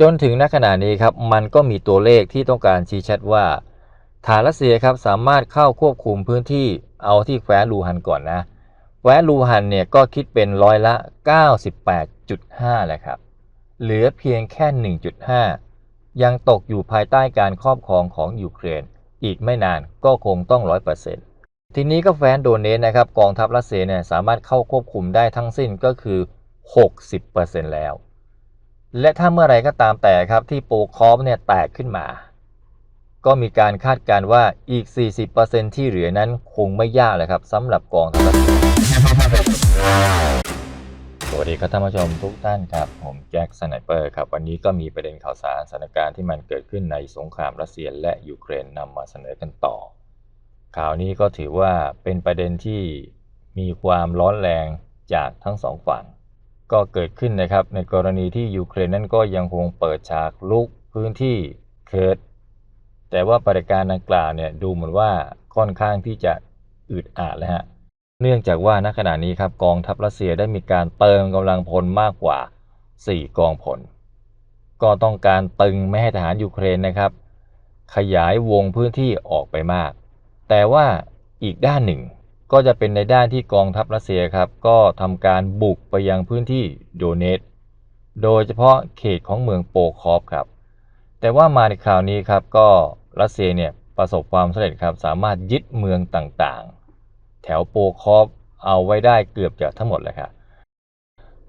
จนถึงณขณะนี้ครับมันก็มีตัวเลขที่ต้องการชี้ชัดว่า ฐานรัสเซียครับสามารถเข้าควบคุมพื้นที่เอาที่แคว้นลูฮันก่อนนะแคว้นลูฮันเนี่ยก็คิดเป็นร้อยละ 98.5แหละครับ เหลือเพียงแค่ 1.5 ยังตกอยู่ภายใต้การครอบครองของยูเครน อีกไม่นานก็คงต้อง 100%ทีนี้ก็แฟนโดเนตนะครับกองทัพรัสเซียเนี่ยสามารถเข้าควบคุมได้ทั้งสิ้นก็คือ 60%แล้ว และถ้าเมื่อไรก็ตามแต่ครับที่โปรคอฟเนี่ยแตกขึ้นมา ก็มีการคาดการณ์ว่าอีก 40%ที่เหลือนั้นคงไม่ยากเลยครับสำหรับกองทัพสเซียสวัสดีครับท่านผู้ชมทุกท่านครับ ผมแจ็คสไนเปอร์ครับ วันนี้ก็มีประเด็นข่าวสารสถานการณ์ที่มันเกิดขึ้นในสงครามรัสเซียและยูเครนนำมาเสนอกันต่อ ข่าวนี้ก็ถือว่าเป็นประเด็นที่มีความร้อนแรงจากทั้งสองฝั่ง ก็เกิดขึ้นนะครับ ในกรณีที่ยูเครนนั้นก็ยังคงเปิดฉากลุกพื้นที่เคิร์ดแต่ว่าปฏิการดังกล่าวเนี่ยดูเหมือนว่าค่อนข้างที่จะอึดอัดเลยฮะเนื่องจากว่าณขณะนี้ครับกองทัพรัสเซียได้มีการเติมกำลังพลมากกว่า 4 กองพล ก็ต้องการตึงไม่ให้ทหารยูเครนนะครับ ขยายวงพื้นที่ออกไปมาก แต่ว่าอีกด้านหนึ่ง ก็จะเป็นในด้านที่กองทัพรัสเซียครับ ก็ทำการบุกไปยังพื้นที่โดเนตโดยเฉพาะเขตของเมืองโปคอฟครับ แต่ว่ามาในคราวนี้ครับก็รัสเซียเนี่ยประสบความสำเร็จครับ สามารถยึดเมืองต่างๆ แถวโปคอฟเอาไว้ได้เกือบจะทั้งหมดเลยครับ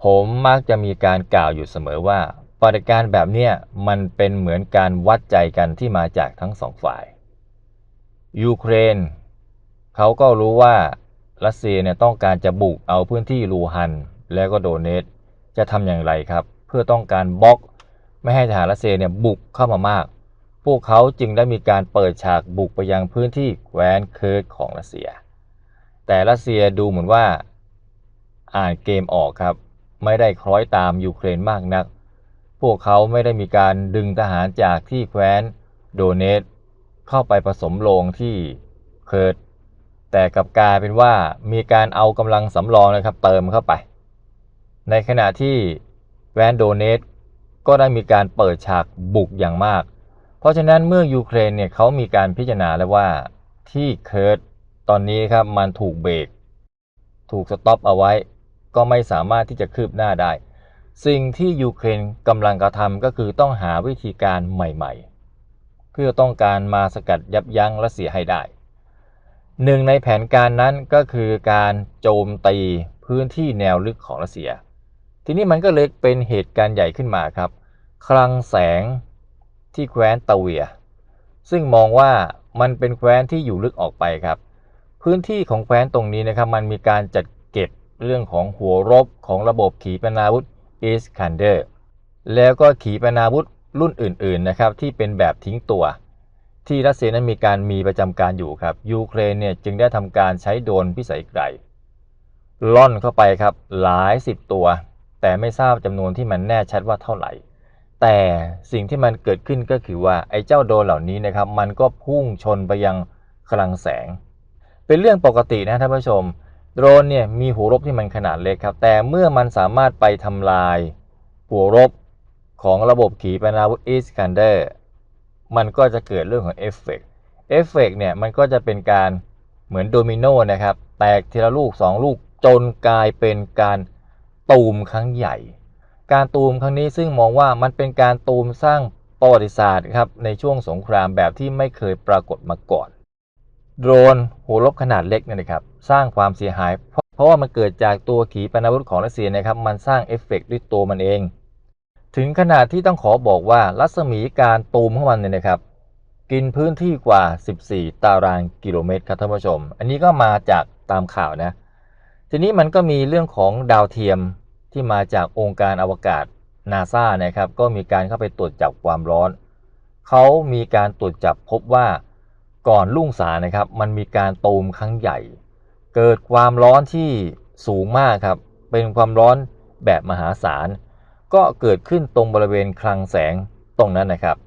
ผมมักจะมีการกล่าวอยู่เสมอว่าปฏิการแบบเนี้ยมันเป็นเหมือนการวัดใจกันที่มาจากทั้งสองฝ่าย ยูเครน เขาก็รู้ว่ารัสเซียเนี่ยต้องการจะบุกเอาพื้นที่ลูฮันแล้วก็โดเนตจะทำอย่างไรครับ เพื่อต้องการบล็อกไม่ให้ทหารรัสเซียเนี่ยบุกเข้ามามาก พวกเขาจึงได้มีการเปิดฉากบุกไปยังพื้นที่แคว้นเคิร์ดของรัสเซีย แต่รัสเซียดูเหมือนว่าอ่านเกมออกครับ ไม่ได้คล้อยตามยูเครนมากนัก พวกเขาไม่ได้มีการดึงทหารจากที่แคว้นโดเนตเข้าไปผสมโลงที่เคิร์ด แต่กลับกลายเป็นว่ามีการเอากำลังสำรองนะครับเติมเข้าไป ในขณะที่แวนโดเนตก็ได้มีการเปิดฉากบุกอย่างมาก เพราะฉะนั้นเมื่อยูเครนเนี่ยเขามีการพิจารณาแล้วว่าที่เคิร์ดตอนนี้ครับมันถูกเบรกถูกสต็อปเอาไว้ ก็ไม่สามารถที่จะคืบหน้าได้ สิ่งที่ยูเครนกำลังกระทำก็คือต้องหาวิธีการใหม่ๆ เพื่อต้องการมาสกัดยับยั้งรัสเซียให้ได้ หนึ่งในแผนการนั้นก็คือการโจมตีพื้นที่แนวลึกของรัสเซีย ทีนี้มันก็เลยเป็นเหตุการณ์ใหญ่ขึ้นมาครับ คลังแสงที่แคว้นตาเวีย ซึ่งมองว่ามันเป็นแคว้นที่อยู่ลึกออกไปครับ พื้นที่ของแคว้นตรงนี้นะครับ มันมีการจัดเก็บเรื่องของหัวรบของระบบขีปนาวุธอิสคันเดอร์แล้วก็ขีปนาวุธรุ่นอื่นๆนะครับที่เป็นแบบทิ้งตัว ที่รัสเซียนั้นมีการมีประจำการอยู่ครับ ยูเครนเนี่ยจึงได้ทำการใช้โดรนพิสัยไกลล่อนเข้าไปครับหลายสิบตัว แต่ไม่ทราบจำนวนที่มันแน่ชัดว่าเท่าไหร่ แต่สิ่งที่มันเกิดขึ้นก็คือว่าไอ้เจ้าโดรนเหล่านี้นะครับ มันก็พุ่งชนไปยังคลังแสง เป็นเรื่องปกตินะท่านผู้ชม โดรนเนี่ยมีหัวรบที่มันขนาดเล็กครับ แต่เมื่อมันสามารถไปทำลาย หัวรบของระบบขีปนาวุธอิสคันเดอร์ มันก็จะเกิดเรื่องของเอฟเฟกต์เอฟเฟกต์เนี่ยมันก็จะเป็นการเหมือนโดมิโนนะครับ แตกทีละลูก 2 ลูกจนกลายเป็นการตูมครั้งใหญ่ การตูมครั้งนี้ซึ่งมองว่ามันเป็นการตูมสร้างประวัติศาสตร์ครับในช่วงสงครามแบบที่ไม่เคยปรากฏมาก่อน โดรนหัวรบขนาดเล็กเนี่ยนะครับสร้างความเสียหายเพราะเพราะว่ามันเกิดจากตัวขีปนาวุธของรัสเซียนะครับมันสร้างเอฟเฟกต์ด้วยตัวมันเอง ถึงขนาดที่ต้องขอบอกว่ารัศมีการตูมของมันเนี่ยนะครับ กินพื้นที่กว่า 14 ตารางกิโลเมตรครับท่านผู้ชม อันนี้ก็มาจากตามข่าวนะ ทีนี้มันก็มีเรื่องของดาวเทียมที่มาจากองค์การอวกาศนาซานะครับ ก็มีการเข้าไปตรวจจับความร้อน เขามีการตรวจจับพบว่าก่อนลุ่งสารนะครับ มันมีการตูมครั้งใหญ่ เกิดความร้อนที่สูงมากครับ เป็นความร้อนแบบมหาศาล ก็เกิดขึ้นตรงบริเวณคลังแสงตรงนั้นนะครับ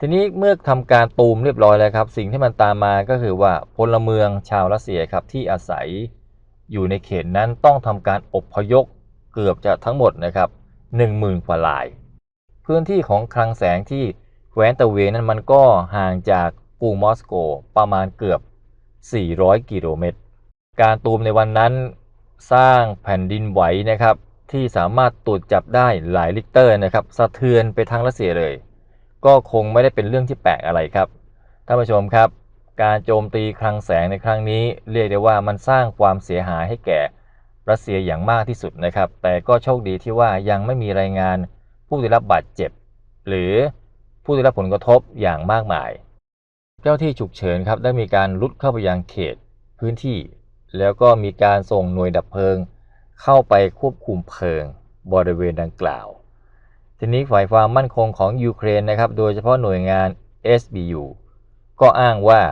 ทีนี้เมื่อทำการตูมเรียบร้อยแล้วครับ สิ่งที่มันตามมาก็คือว่าพลเมืองชาวรัสเซียครับที่อาศัยอยู่ในเขตนั้นต้องทำการอบพยพเกือบจะทั้งหมดนะครับ10,000กว่าลาย พื้นที่ของคลังแสงที่แคว้นตะเวียนั้นมันก็ห่างจากกรุงมอสโกประมาณเกือบ 400 กิโลเมตร การตูมในวันนั้นสร้างแผ่นดินไหวนะครับ ที่สามารถตรวจจับได้หลายลิกเตอร์นะครับสะเทือนไปทั้งรัสเซียเลย ก็คงไม่ได้เป็นเรื่องที่แปลกอะไรครับท่านผู้ชมครับ การโจมตีคลังแสงในครั้งนี้เรียกได้ว่ามันสร้างความเสียหายให้แก่รัสเซียอย่างมากที่สุดนะครับ แต่ก็โชคดีที่ว่ายังไม่มีรายงานผู้ได้รับบาดเจ็บ หรือผู้ได้รับผลกระทบอย่างมากมาย เจ้าที่ฉุกเฉินครับได้มีการลุดเข้าไปยังเขตพื้นที่ แล้วก็มีการส่งหน่วยดับเพลิง เข้าไปควบคุมเพลิงบริเวณดังกล่าว ทีนี้ฝ่ายความมั่นคงของยูเครนนะครับ โดยเฉพาะหน่วยงาน SBU ก็อ้างว่า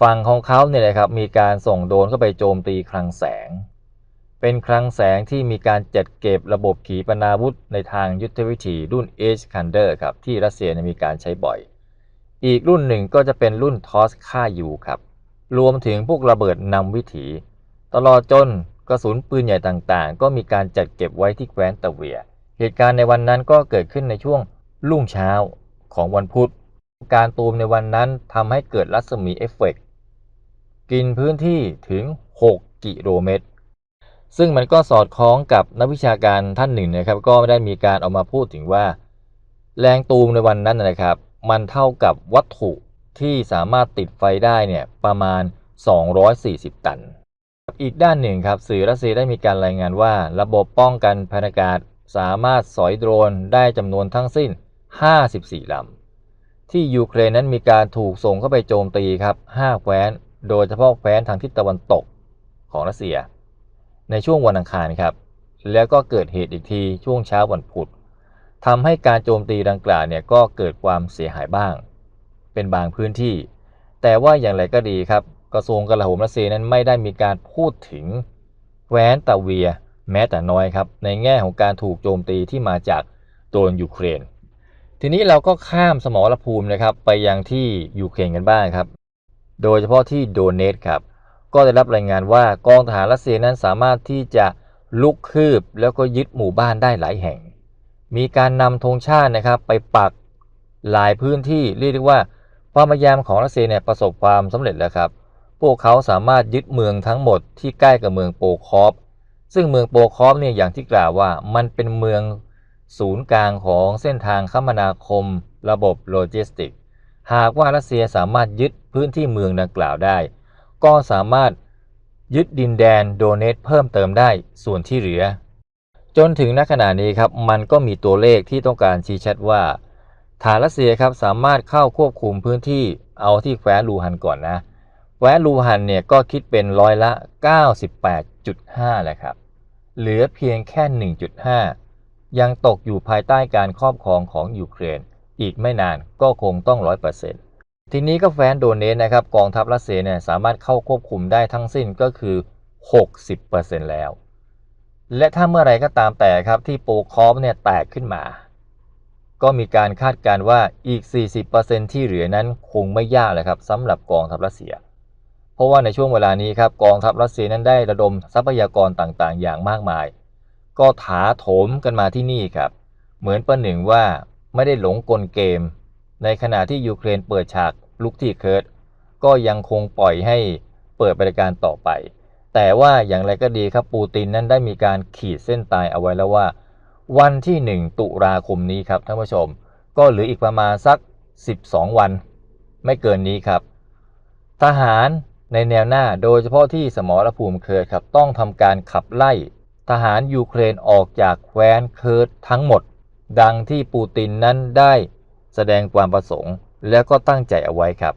ฝั่งของเขาเนี่ยนะครับมีการส่งโดรนเข้าไปโจมตีคลังแสง เป็นคลังแสงที่มีการจัดเก็บระบบขีปนาวุธในทางยุทธวิธีรุ่น H Kander ครับที่รัสเซียมีการใช้บ่อย อีกรุ่นหนึ่งก็จะเป็นรุ่นทอสค่ายูครับ รวมถึงพวกระเบิดนำวิถี ตลอดจน ระสุนปืนใหญ่ต่างๆ ก็มีการจัดเก็บไว้ที่แคว้นตะเวีย เหตุการณ์ในวันนั้นก็เกิดขึ้นในช่วงรุ่งเช้าของวันพุธ การตูมในวันนั้นทำให้เกิดรัศมีเอฟเฟกต์กินพื้นที่ถึง 6 กิโลเมตร ซึ่งมันก็สอดคล้องกับนักวิชาการท่านหนึ่งนะครับ ก็ได้มีการเอามาพูดถึงว่า แรงตูมในวันนั้นนะครับ มันเท่ากับวัตถุที่สามารถติดไฟได้เนี่ยประมาณ 240 ตัน อีกด้านหนึ่งครับ สื่อรัสเซียได้มีการรายงานว่า ระบบป้องกันพยานอากาศสามารถสอยโดรนได้จำนวนทั้งสิ้น 54 ลำ ที่ยูเครนนั้นมีการถูกส่งเข้าไปโจมตีครับ 5 แคว้น โดยเฉพาะแคว้นทางทิศตะวันตกของรัสเซีย ในช่วงวันอังคารครับ แล้วก็เกิดเหตุอีกทีช่วงเช้าวันพุธทำให้การโจมตีดังกล่าวเนี่ยก็เกิดความเสียหายบ้าง เป็นบางพื้นที่ แต่ว่าอย่างไรก็ดีครับ กระทรวงกลาโหมรัสเซียนั้นไม่ได้มีการพูดถึงแว้นตะเวียแม้แต่น้อยครับ ในแง่ของการถูกโจมตีที่มาจากโดนยูเครน ทีนี้เราก็ข้ามสมรภูมินะครับไปยังที่ยูเครนกันบ้างครับ โดยเฉพาะที่โดเนตครับ ก็ได้รับรายงานว่ากองทหารรัสเซียนั้นสามารถที่จะลุกคืบแล้วก็ยึดหมู่บ้านได้หลายแห่ง มีการนำธงชาตินะครับไปปักหลายพื้นที่เรียกได้ว่าความพยายามของรัสเซียเนี่ยประสบความสำเร็จแล้วครับ พวกเขาสามารถยึดเมืองทั้งหมดที่ใกล้กับเมืองโปคอฟซึ่งเมืองโปคอฟเนี่ยอย่างที่กล่าวว่ามันเป็นเมืองศูนย์กลางของเส้นทางคมนาคม ระบบโลจิสติก หากว่ารัสเซียสามารถยึดพื้นที่เมืองดังกล่าวได้ ก็สามารถยึดดินแดนโดเนตเพิ่มเติมได้ส่วนที่เหลือ จนถึงณขณะนี้ครับมันก็มีตัวเลขที่ต้องการชี้ชัดว่าฐานรัสเซียครับสามารถเข้าควบคุมพื้นที่เอาที่แคว้นลูฮันก่อนนะ แคว้นลูฮันเนี่ยก็คิดเป็นร้อยละ 98.5แหละครับ เหลือเพียงแค่ 1.5 ยังตกอยู่ภายใต้การครอบครองของยูเครน อีกไม่นานก็คงต้อง 100%ทีนี้ก็แฟนโดเนตนะครับกองทัพรัสเซียเนี่ยสามารถเข้าควบคุมได้ทั้งสิ้นก็คือ 60%แล้ว และถ้าเมื่อไรก็ตามแต่ครับที่โปคอฟเนี่ยแตกขึ้นมาก็มีการคาดการณ์ว่าอีก 40%ที่เหลือนั้นคงไม่ยากเลยครับสำหรับกองทัพรัสเซีย เพราะว่าในช่วงเวลานี้ครับกองทัพรัสเซียนั้นได้ระดมทรัพยากรต่างๆ อย่างมากมาย ก็ถาโถมกันมาที่นี่ครับ เหมือนประหนึ่งว่าไม่ได้หลงกลเกม ในขณะที่ยูเครนเปิดฉากลุกที่เคิร์ดก็ยังคงปล่อยให้เปิดบริการต่อไป แต่ว่าอย่างไรก็ดีครับปูตินนั้นได้มีการขีดเส้นตายเอาไว้แล้วว่า วันที่ 1 ตุลาคมนี้ครับท่านผู้ชม ก็เหลืออีกประมาณสัก 12 วัน ไม่เกินนี้ครับ ทหาร ในแนวหน้าโดยเฉพาะที่สมรภูมิเคิร์ดครับต้องทำการขับไล่ทหารยูเครนออกจากแคว้นเคิร์ดทั้งหมด ดังที่ปูตินนั้นได้แสดงความประสงค์ แล้วก็ตั้งใจเอาไว้ครับ